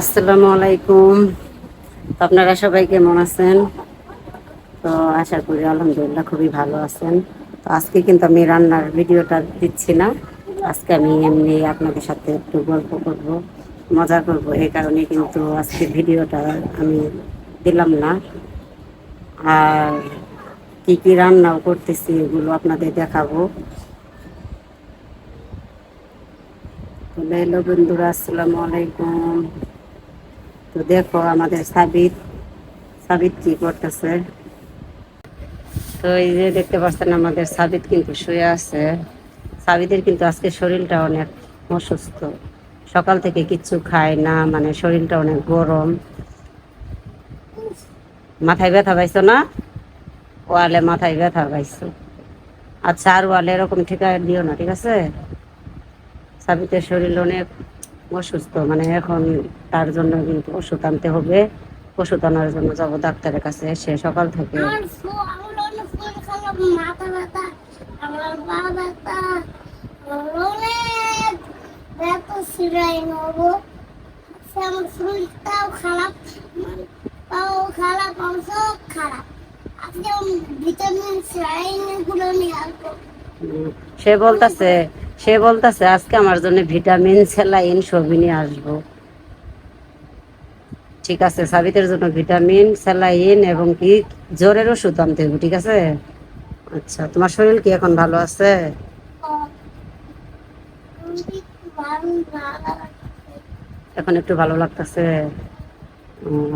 আসসালামু আলাইকুম। আপনারা সবাই কেমন আছেন? তো আশা করি আলহামদুলিল্লাহ খুবই ভালো আছেন। তো আজকে কিন্তু আমি রান্নার ভিডিওটা দিচ্ছি না। আজকে আমি এমনি আপনাদের সাথে একটু গল্প করব, মজা করব। এই কারণে কিন্তু আজকে ভিডিওটা আমি দিলাম না। আর কি কি রান্নাও করতেছি এগুলো আপনাদের দেখাবো। বন্ধুরা, আসসালামু আলাইকুম। তো দেখো আমাদের সাবিত সাবিত কি করতেছে? তো এই যে দেখতে পাচ্ছেন আমাদের সাবিত কিন্তু শুয়ে আছে। সাবিতের কিন্তু আজকে শরীরটা অনেক অসুস্থ। সকাল থেকে কিচ্ছু খায় না মানে শরীরটা অনেক গরম। মাথায় ব্যথা পাইছো না? ওয়ালে মাথায় ব্যথা পাইছো। আচ্ছা আর ওয়ালে এরকম ঠিকা দিও না, ঠিক আছে? সাবিতের শরীর অনেক অসুস্থ মানে এখন তার জন্য কিন্তু ওষুধ আনতে হবে। ওষুধ আনার জন্য যাব ডাক্তারের কাছে সে সকাল থেকে খারাপ, খারাপ, পাও খারাপ, সব খারাপ। আজকে ভিটামিন স্যালাইন নিয়ে সে বলতাছে সে বলতাছে, আজকে আমার জন্য ভিটামিন, স্যালাইন সবই নিয়ে আসব। ঠিক আছে, সাবিতের জন্য ভিটামিন, স্যালাইন এবং কি জ্বরের ওষুধ আনতে হবে ঠিক আছে? আচ্ছা তোমার শরীর কি এখন ভালো আছে। এখন একটু ভালো লাগতেছে।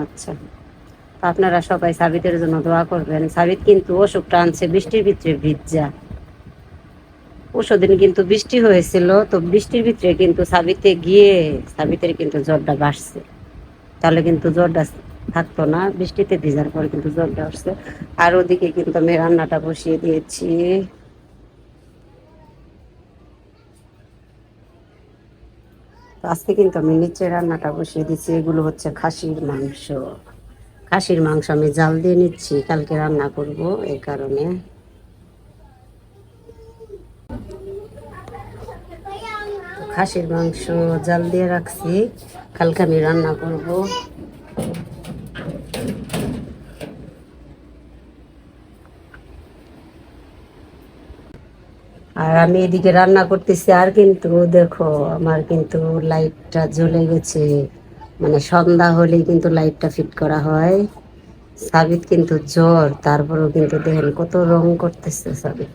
আচ্ছা। আপনারা সবাই সাবিতের জন্য দোয়া করবেন। সাবিত কিন্তু অসুখটা আনছে, বৃষ্টির ভিতরে ভিজা। পরশুদিন কিন্তু বৃষ্টি হয়েছিল, তো বৃষ্টির ভিতরে কিন্তু সাবিতে গিয়ে সাবিতের কিন্তু জ্বরটা বাড়ছে। তাহলে কিন্তু জ্বরটা থাকতো না, বৃষ্টিতে ভিজার পর কিন্তু জ্বরটা আসছে আর ওদিকে কিন্তু আমি রান্নাটা বসিয়ে দিয়েছি। আজকে কিন্তু আমি নিচে রান্নাটা বসিয়ে দিচ্ছি এগুলো হচ্ছে খাসির মাংস। খাসির মাংস আমি জাল দিয়ে নিচ্ছি, কালকে রান্না করব এই কারণে তো খাসির মাংস, জাল দিয়ে রাখছি। কালকে আমি রান্না করব। আর আমি এদিকে রান্না করতেছি আর কিন্তু দেখো, আমার কিন্তু লাইটটা জ্বলে গেছে। মানে সন্ধ্যা হলেই কিন্তু লাইটটা ফিট করা হয়। সাবিত কিন্তু জ্বর, তারপরেও কিন্তু দেখেন কত রং করতেছে সাবিত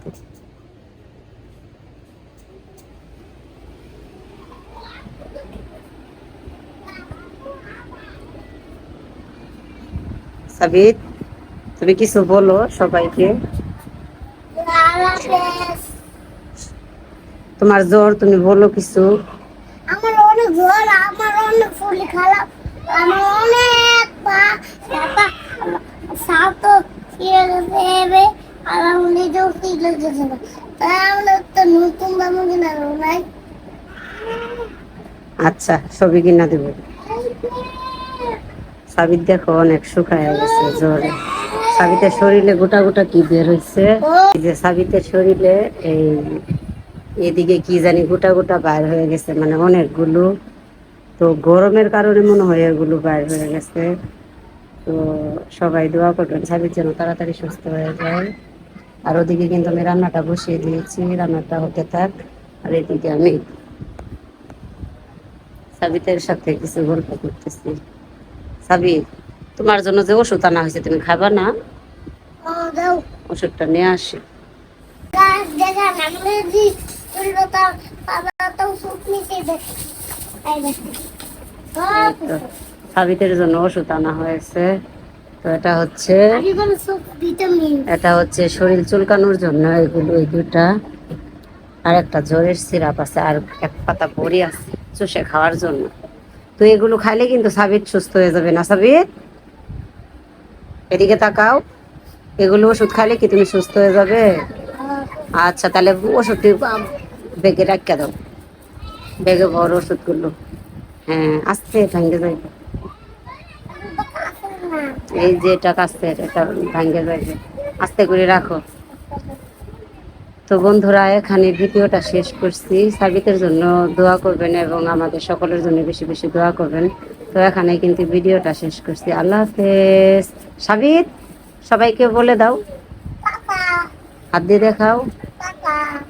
সাবিত তুমি কিছু বলো সবাইকে। তোমার জ্বর তুমি বলো কিছু। আমার অনেক জ্বর আমার অনেক ফুল খারাপ আমার অনেক পা ব্যথা সাপ তো ছিঁড়ে গেছে এবে আর আমার নিজেও ছিঁড়ে গেছে তাই আমরা একটা নতুন দামও কিনা নাই আচ্ছা ছবি কিনা দেব। সাবিত দেখো অনেক শুকায় গেছে, জ্বরে। সাবিতের শরীরে গোটা গোটা কি বের হয়েছে যে সাবিতের শরীরে এই এদিকে কি জানি গোটা গোটা বাইর হয়ে গেছে মানে অনেকগুলো। তো গরমের কারণে মনে হয় এগুলো বাইর হয়ে গেছে। তো সবাই দোয়া করবেন, সাবিত যেন তাড়াতাড়ি সুস্থ হয়ে যায়। আর ওদিকে কিন্তু আমি রান্নাটা বসিয়ে দিয়েছি, রান্নাটা হতে থাক। আর এদিকে আমি সাবিতের সাথে কিছু গল্প করতেছি। সাবিত তোমার জন্য যে ওষুধ আনা হয়েছে তুমি খাবা না? দাও। ওষুধটা নিয়ে আসি। সব তো, সাবিতের জন্য ওষুধ আনা হয়েছে। তো এটা হচ্ছে এটা হচ্ছে শরীর চুলকানোর জন্য এগুলো এই দুটা আর একটা জ্বরের সিরাপ আছে আর এক পাতা বড়ি আছে চুষে খাওয়ার জন্য। তো এগুলো খাইলে কিন্তু সাবিত সুস্থ হয়ে যাবে না, সাবিত? এদিকে তাকাও। এগুলো ওষুধ খাইলে কি তুমি সুস্থ হয়ে যাবে? আচ্ছা তাহলে ওষুধটি বেগে রাখা দাও। বেগে ভর ওষুধগুলো। হ্যাঁ আস্তে, ভাঙ্গে যাইবে। এই যে, এটা কাছে এটা ভাঙ্গে যাইবে। আস্তে করে রাখো। তো বন্ধুরা এখানে ভিডিওটা শেষ করছি। সাবিতের জন্য দোয়া করবেন এবং আমাদের সকলের জন্য বেশি বেশি দোয়া করবেন। তো এখানে কিন্তু ভিডিওটা শেষ করছি। আল্লাহ হাফেজ। সাবিত সবাইকে বলে দাও। হাত দিয়ে দেখাও।